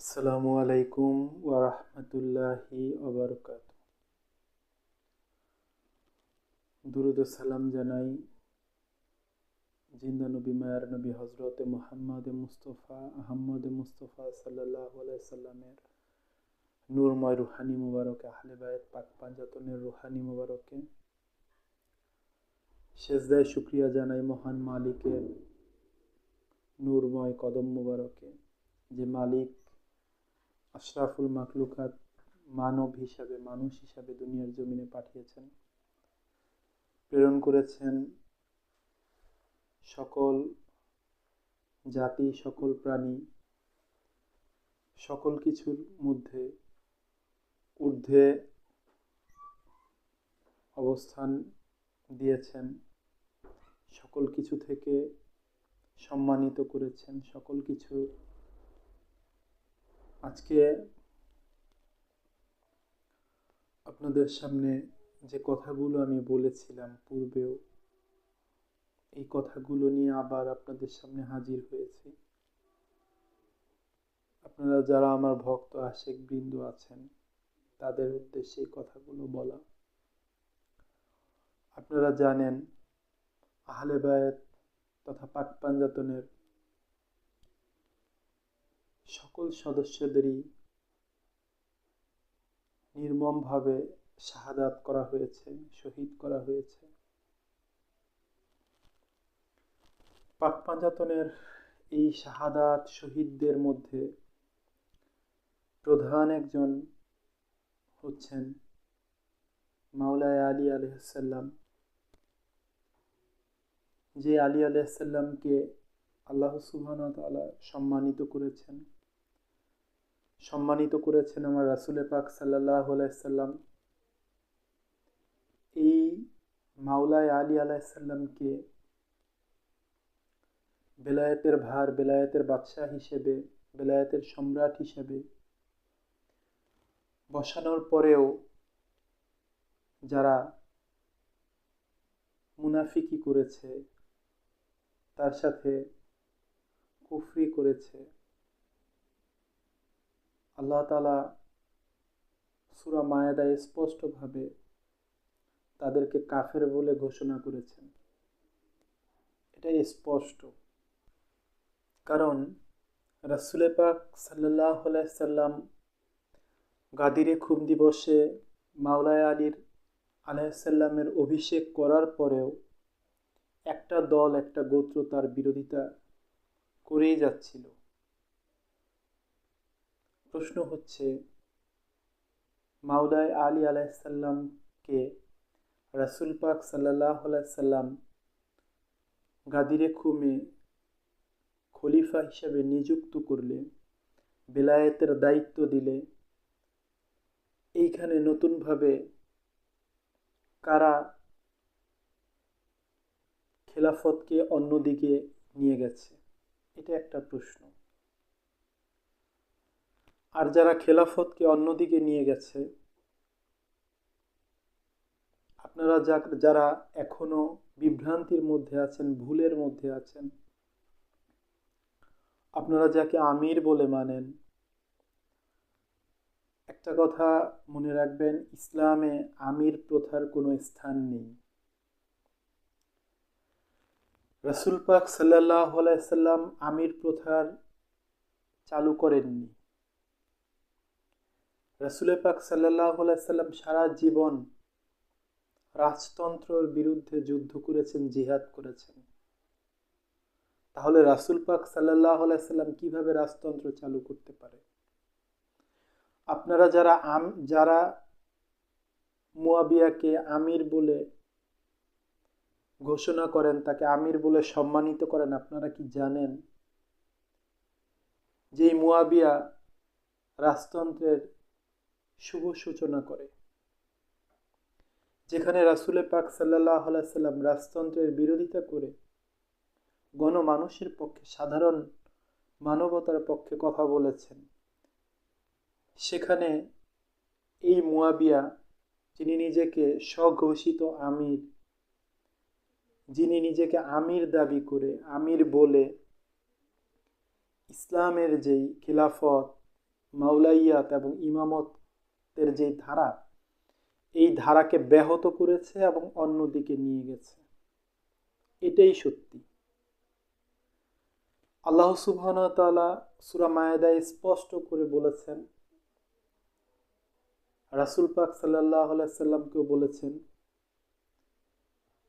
আসসালামু আলাইকুম ওয়ারহমতুল্লাহি অবরকাত দুরুদ সালাম জানাই জিন্দা নবী, মায়ার নবী হজরতে মুহাম্মদ মুস্তফা, আহম্মদ মুস্তফা সাল্লাহ সাল্লামের নূরময় রুহানি মুবারকে, আহলে বায়ত পাক পাঞ্জাতনের রুহানি মুবারকে। শেষদায় শুক্রিয়া জানাই মহান মালিকের নূরময় কদম মুবারকে, যে মালিক আশরাফুল মাকলুকাত মানব হিসাবে, মানুষ হিসাবে দুনিয়ার জমিনে পাঠিয়েছেন। প্রেরণ করেছেন সকল জাতি, সকল প্রাণী, সকল কিছুর মধ্যে ঊর্ধ্বে অবস্থান দিয়েছেন। সকল কিছু থেকে সম্মানিত করেছেন, সকল কিছু আজকে আপনাদের সামনে যে কথাগুলো আমি বলেছিলাম পূর্বেও, এই কথাগুলো নিয়ে আবার আপনাদের সামনে হাজির হয়েছি। আপনারা যারা আমার ভক্ত, আশেক বৃন্দ আছেন, তাদের উদ্দেশ্যে এই কথাগুলো বলা। আপনারা জানেন, আহলে তথা পাক পাঞ্জাতনের সকল সদস্যদেরই নির্মমভাবে শাহাদাত করা হয়েছে, শহীদ করা হয়েছে। পাক পাঞ্জাতনের এই শাহাদাত শহীদদের মধ্যে প্রধান একজন হচ্ছেন মাওলায় আলী আলহাম যে আলী আলহামকে আল্লাহ সুবহান তালা সম্মানিত করেছেন। সম্মানিত করেছেন আমার রাসুলে পাক সাল্লাহ আলাইসাল্লাম এই মাওলায় আলী আলাইসাল্লামকে বেলায়েতের ভার, বেলায়েতের বাদশাহ হিসেবে, বেলায়েতের সম্রাট হিসেবে বসানোর পরেও যারা মুনাফিকি করেছে, তার সাথে কুফরি করেছে আল্লাহ তালা সুরা মায়াদায় স্পষ্টভাবে তাদেরকে কাফের বলে ঘোষণা করেছেন। এটা স্পষ্ট। কারণ রাসুলে পাক সাল্লাহ সাল্লাম গাদিরে খুব দিবসে মাওলায় আলীর আলাইসাল্লামের অভিষেক করার পরেও একটা দল, একটা গোত্র তার বিরোধিতা করেই যাচ্ছিল। প্রশ্ন হচ্ছে মাউলায় আলী আলাইসাল্লামকে রাসুল পাক সাল্লাহ সাল্লাম গাদিরে খুমে খলিফা হিসাবে নিযুক্ত করলে, বেলায়েতের দায়িত্ব দিলে, এইখানে নতুনভাবে কারা খেলাফতকে অন্যদিকে নিয়ে গেছে? এটা একটা প্রশ্ন। আর যারা খেলাফতকে অন্যদিকে নিয়ে গেছে, আপনারা যারা এখনও বিভ্রান্তির মধ্যে আছেন, ভুলের মধ্যে আছেন, আপনারা যাকে আমির বলে মানেন, একটা কথা মনে রাখবেন, ইসলামে আমির প্রথার কোনো স্থান নেই। রসুল পাক সাল্লাহ সাল্লাম আমির প্রথার চালু করেননি। রসুল পাক সাল্লাহ সাল্লাম সারা জীবন রাজতন্ত্রের বিরুদ্ধে যুদ্ধ করেছেন, জিহাদ করেছেন। তাহলে রাসুল পাক সাল্লাহ সাল্লাম কীভাবে রাজতন্ত্র চালু করতে পারে? আপনারা যারা আম, যারা মুয়াবিয়াকে আমির বলে ঘোষণা করেন, তাকে আমির বলে সম্মানিত করেন, আপনারা কি জানেন যে মুয়াবিয়া রাজতন্ত্রের শুভ সূচনা করে। যেখানে রাসুলে পাক সাল্লাহ সাল্লাম রাজতন্ত্রের বিরোধিতা করে, গণমানুষের পক্ষে, সাধারণ মানবতার পক্ষে কথা বলেছেন। সেখানে এই মুয়াবিয়া, যিনি নিজেকে স্বঘোষিত আমির, যিনি নিজেকে আমির দাবি করে, আমির বলে ইসলামের যেই খিলাফত, মাওলাইয়াত এবং ইমামতের যে ধারা, এই ধারাকে ব্যাহত করেছে এবং অন্যদিকে নিয়ে গেছে। এটাই সত্যি। আল্লাহ সুবহান তাআলা সূরা মায়েদায় স্পষ্ট করে বলেছেন, রাসূল পাক আলাইহি সাল্লামকেও বলেছেন,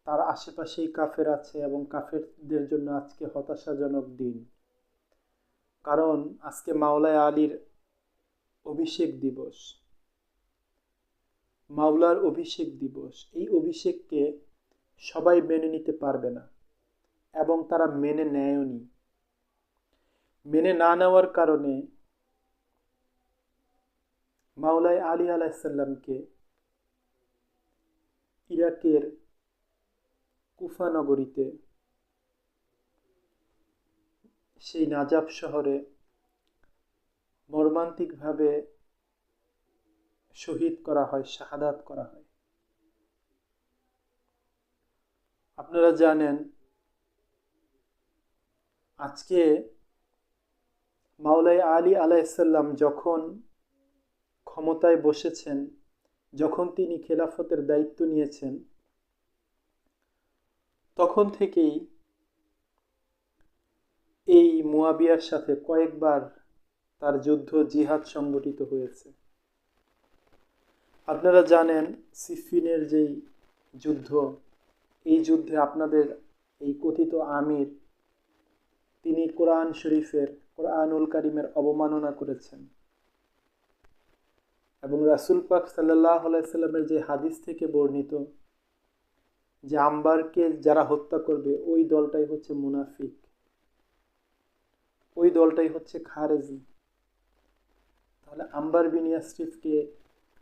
তার আশেপাশেই কাফের আছে এবং কাফেরদের জন্য আজকে হতাশাজনক দিন। কারণ আজকে মাওলায় আলীর অভিষেক দিবস। মাওলার অভিষেক দিবস। এই অভিষেককে সবাই মেনে নিতে পারবে না এবং তারা মেনে নেয়নি। মেনে না নেওয়ার কারণে মাওলাই আলী আলাইসাল্লামকে ইরাকের কুফা নগরীতে সেই নাজাব শহরে মর্মান্তিকভাবে শহীদ করা হয়, শাহাদাত করা হয়। আপনারা জানেন, আজকে মাওলাই আলী আলাইসাল্লাম যখন ক্ষমতায় বসেছেন, যখন তিনি খেলাফতের দায়িত্ব নিয়েছেন, তখন থেকেই এই মুয়াবিয়ার সাথে কয়েকবার তার যুদ্ধ জিহাদ সংগঠিত হয়েছে। আপনারা জানেন সিফিনের যেই যুদ্ধ, এই যুদ্ধে আপনাদের এই কথিত আমির, তিনি কোরআন শরীফের, কোরআনুল কারিমের অবমাননা করেছেন। এবং রাসুল পাক সাল্লাহ আলাইসাল্লামের যে হাদিস থেকে বর্ণিত যে আম্বারকে যারা হত্যা করবে, ওই দলটাই হচ্ছে মুনাফিক। ওই দলটাই হচ্ছে খারেজি। তাহলে আম্বার বিন ইয়াসরিফকে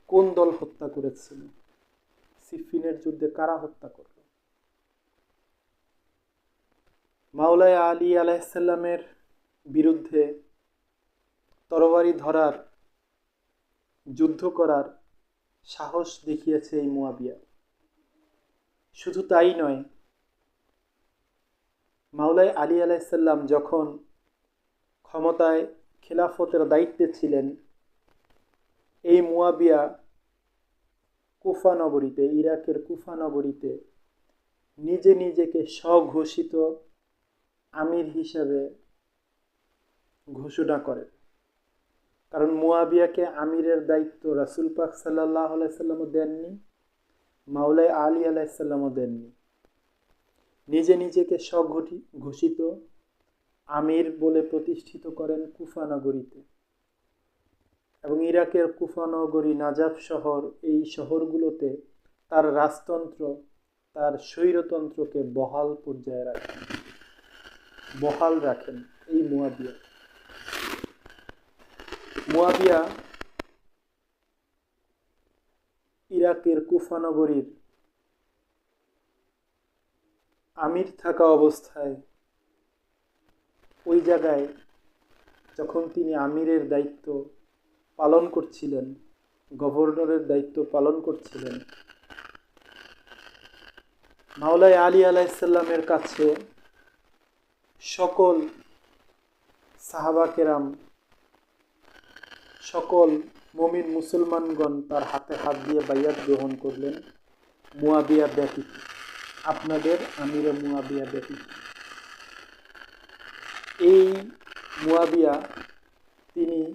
কোন দল হত্যা করেছিল? সিফিনের যুদ্ধে কারা হত্যা করল? মাওলায় আলী আলাইসাল্লামের বিরুদ্ধে তরবারি ধরার, যুদ্ধ করার সাহস দেখিয়েছে এই মুয়াবিয়া। শুধু তাই নয় মাওলাই আলী আলাইসাল্লাম যখন ক্ষমতায় খেলাফতের দায়িত্বে ছিলেন এই মুয়াবিয়া কুফা নগরীতে, ইরাকের কুফা নগরীতে নিজে নিজেকে স্বঘোষিত আমির হিসাবে ঘোষণা করেন কারণ মুয়াবিয়াকে আমিরের দায়িত্ব রাসুল পাক সাল্লাহ আলাইসাল্লামও দেননি মাওলাই আলী আলাইসাল্লামও দেননি। নিজে নিজেকে স্বঘটি ঘোষিত আমির বলে প্রতিষ্ঠিত করেন কুফা নগরীতে। এবং ইরাকের কুফা নগরী নাজাব শহর, এই শহরগুলোতে তার রাজতন্ত্র, তার স্বৈরতন্ত্রকে বহাল পর্যায়ে রাখেন বহাল রাখেন এই মুয়াবিয়া। মুয়াবিয়া ইরাকের কুফানগরীর আমির থাকা অবস্থায় ওই জায়গায় যখন তিনি আমিরের দায়িত্ব পালন করছিলেন, গভর্নরের দায়িত্ব পালন করছিলেন। মাওলাই আলী আলাইসাল্লামের কাছে সকল সাহাবা কেরাম সকল মমিন মুসলমানগণ তার হাতে হাত দিয়ে বাইয়াত গ্রহণ করলেন। মুয়াবিয়া ব্যতীত। আপনাদের আমিরে মুয়াবিয়া ব্যতীত। এই মুয়াবিয়া তিনি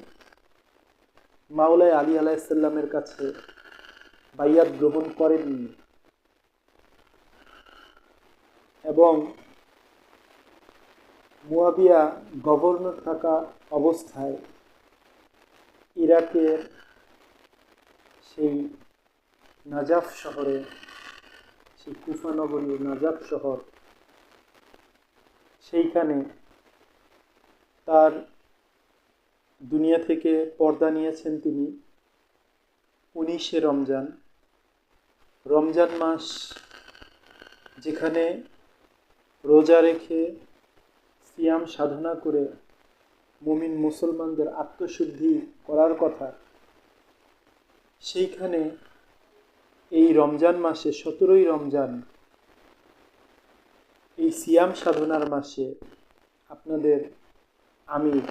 মাওলাই আলী আলাইসাল্লামের কাছে বাইয়াত গ্রহণ করেননি। এবং মুয়াবিয়া গভর্নর থাকা অবস্থায় ইরাকের সেই নাজাফ শহরে, সেই কুফানগরীর নাজাফ শহর, সেইখানে তার দুনিয়া থেকে পর্দা নিয়েছেন তিনি উনিশে রমজান। রমজান মাস যেখানে রোজা রেখে সিয়াম সাধনা করে মুমিন মুসলমানদের আত্মশুদ্ধি করার কথা, সেইখানে এই রমজান মাসে, সতেরোই রমজান, এই সিয়াম সাধনার মাসে আপনাদের আমির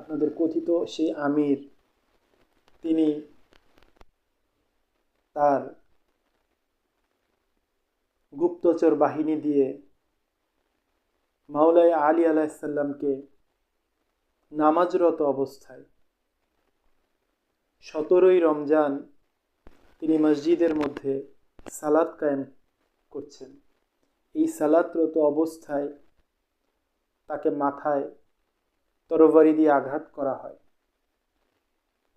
আপনাদের কথিত সেই আমির, তিনি তার গুপ্তচর বাহিনী দিয়ে মাওলাই আলী আলাইসাল্লামকে নামাজরত অবস্থায় সতেরোই রমজান তিনি মসজিদের মধ্যে সালাদ কায়েম করছেন। এই সালাদরত অবস্থায় তাকে মাথায় তরবারি দিয়ে আঘাত করা হয়।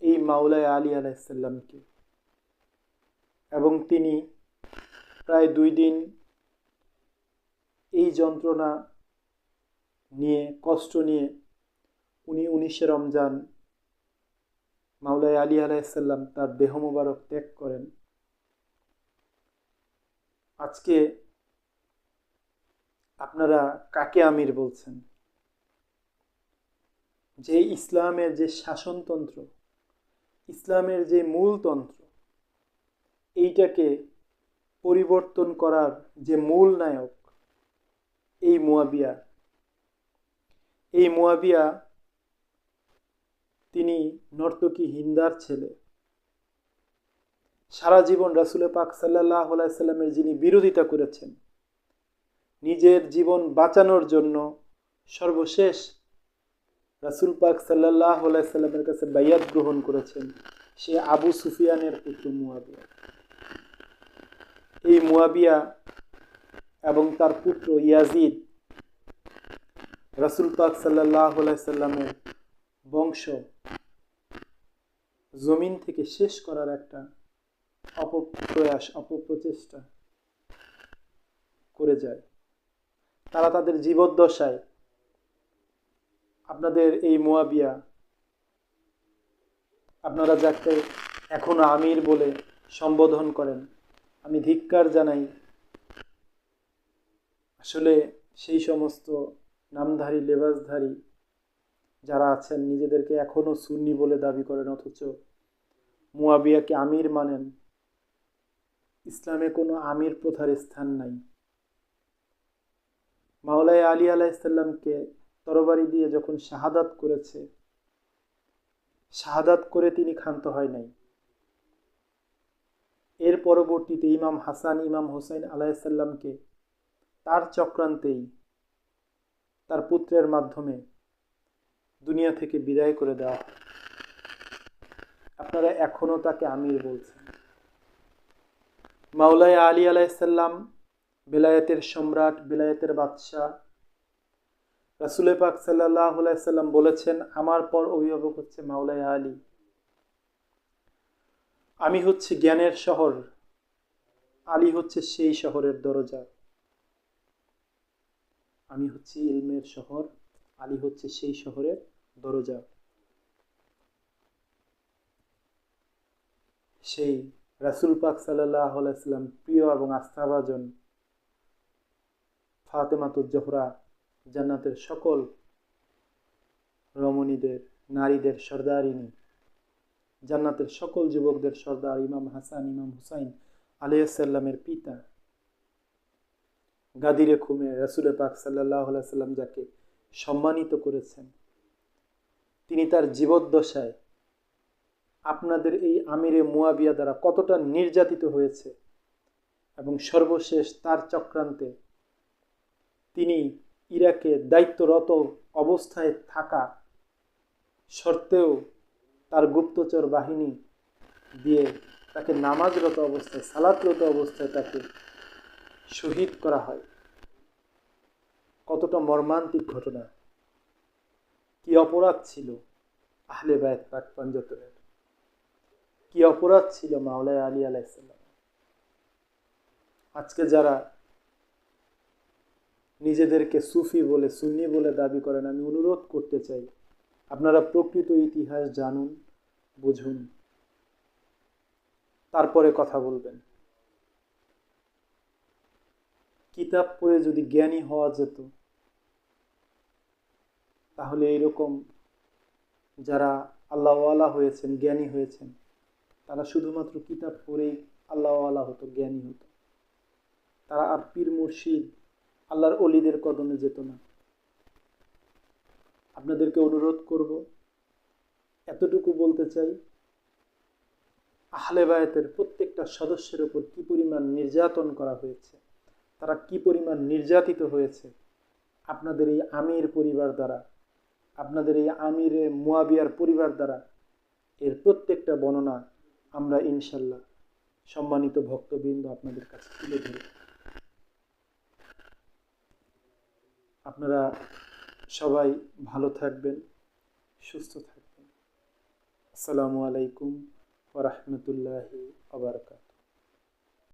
এই মাওলায় আলী আলাইসাল্লামকে এবং তিনি প্রায় দুই দিন এই যন্ত্রণা নিয়ে, কষ্ট নিয়ে উনি উনিশে রমজান মাওলাই আলী আলাইসাল্লাম তার দেহ মোবারক ত্যাগ করেন। আজকে আপনারা কাকে আমির বলছেন? যে ইসলামের যে শাসনতন্ত্র, ইসলামের যে মূলতন্ত্র, এইটাকে পরিবর্তন করার যে মূল নায়ক এই মুয়াবিয়া। এই মুয়াবিয়া তিনি নর্তকী হিন্দার ছেলে। সারা জীবন রাসুলে পাক সাল্লাহ সাল্লামের যিনি বিরোধিতা করেছেন, নিজের জীবন বাঁচানোর জন্য সর্বশেষ রাসুল পাক সাল্লাহ সাল্লামের কাছে বাইয়াত গ্রহণ করেছেন, সে আবু সুফিয়ানের পুত্র মুয়াবিয়া। এই মুয়াবিয়া এবং তার পুত্র ইয়াজিদ রাসুল পাক সাল্লাহ সাল্লামের বংশ জমিন থেকে শেষ করার একটা অপপ্রয়াস, অপপ্রচেষ্টা করে যায়। তারা তাদের জীবদ্দশায় আপনাদের এই মোয়াবিয়া। আপনারা যাকে এখনও আমির বলে সম্বোধন করেন, আমি ধিক্কার জানাই। আসলে সেই সমস্ত নামধারী, লেবাসধারী যারা আছেন, নিজেদেরকে এখনও সুন্নি বলে দাবি করেন, অথচ মুয়াবিয়াকে আমির মানেন, ইসলামে কোনো আমির প্রথার স্থান নাই। মাওলাই আলী আলাইসাল্লামকে তরবারি দিয়ে যখন শাহাদাত করেছে, শাহাদাত করে তিনি ক্ষান্ত হয় নাই। এর পরবর্তীতে ইমাম হাসান, ইমাম হোসাইন আলাইসাল্লামকে তার চক্রান্তেই তার পুত্রের মাধ্যমে দুনিয়া থেকে বিদায় করে দেওয়া আপনারা এখনও তাকে আমির বলছেন। মাওলাই আলী আলাইসাল্লাম বেলায়েতের সম্রাট, বেলায়েতের বাদশাহ রাসুলে পাক সাল্লাহ সাল্লাম বলেছেন, আমার পর অভিভাবক হচ্ছে মাওলাই আলী। আমি হচ্ছে জ্ঞানের শহর। আলী হচ্ছে সেই শহরের দরজা। আমি হচ্ছি ইলমের শহর। আলী হচ্ছে সেই শহরের দরজা। সেই রাসুল পাক সাল্লাহ সাল্লাম প্রিয় এবং আস্থাভাজন ফাতেমাতুজ জোহরা জান্নাতের সকল রমণীদের, নারীদের সর্দারিনী, জান্নাতের সকল যুবকদের সর্দার ইমাম হাসান, ইমাম হুসাইন আলিয়াসাল্লামের পিতা গাদিরে খুমে রসুল পাক সাল্লাহ সাল্লাম যাকে সম্মানিত করেছেন। তিনি তার জীবদ্দশায় আপনাদের এই আমিরে মুয়াবিয়া দ্বারা কতটা নির্যাতিত হয়েছে এবং সর্বশেষ তার চক্রান্তে তিনি ইরাকে দায়িত্বরত অবস্থায় থাকা সত্ত্বেও তার গুপ্তচর বাহিনী দিয়ে তাকে নামাজরত অবস্থায়, সালাতরত অবস্থায় তাকে শহীদ করা হয়। কতটা মর্মান্তিক ঘটনা। কি অপরাধ ছিল আহলে বায়ত পাক কি অপরাধ ছিল মাওলায় আলী আলাইসাল্লাম আজকে যারা নিজেদেরকে সুফি বলে, সুন্নি বলে দাবি করেন, আমি অনুরোধ করতে চাই, আপনারা প্রকৃত ইতিহাস জানুন, বুঝুন, তারপরে কথা বলবেন। কিতাব পড়ে যদি জ্ঞানী হওয়া যেত, তাহলে এইরকম যারা আল্লাহওয়ালা হয়েছেন, জ্ঞানী হয়েছেন, তারা শুধুমাত্র কিতাব পড়েই আল্লাহওয়ালা হতো, জ্ঞানী হতো। তারা আর পীর মুর্শিদ আল্লাহর অলিদের কদমে যেত না। আপনাদেরকে অনুরোধ করব, এতটুকু বলতে চাই, আহলে বায়াতের প্রত্যেকটা সদস্যের উপর কি পরিমাণ নির্যাতন করা হয়েছে, তারা কি পরিমাণ নির্যাতিত হয়েছে, আপনাদের এই আমির পরিবার দ্বারা, আপনাদের এই আমির মুয়াবিয়ার পরিবার দ্বারা, এর প্রত্যেকটা বর্ণনা আমরা ইনশাল্লাহ সম্মানিত ভক্তবৃন্দ আপনাদের কাছে তুলে ধরি আপনারা সবাই ভালো থাকবেন সুস্থ থাকবেন। আসসালামু আলাইকুম ওরহমতুল্লাহি আবরকাত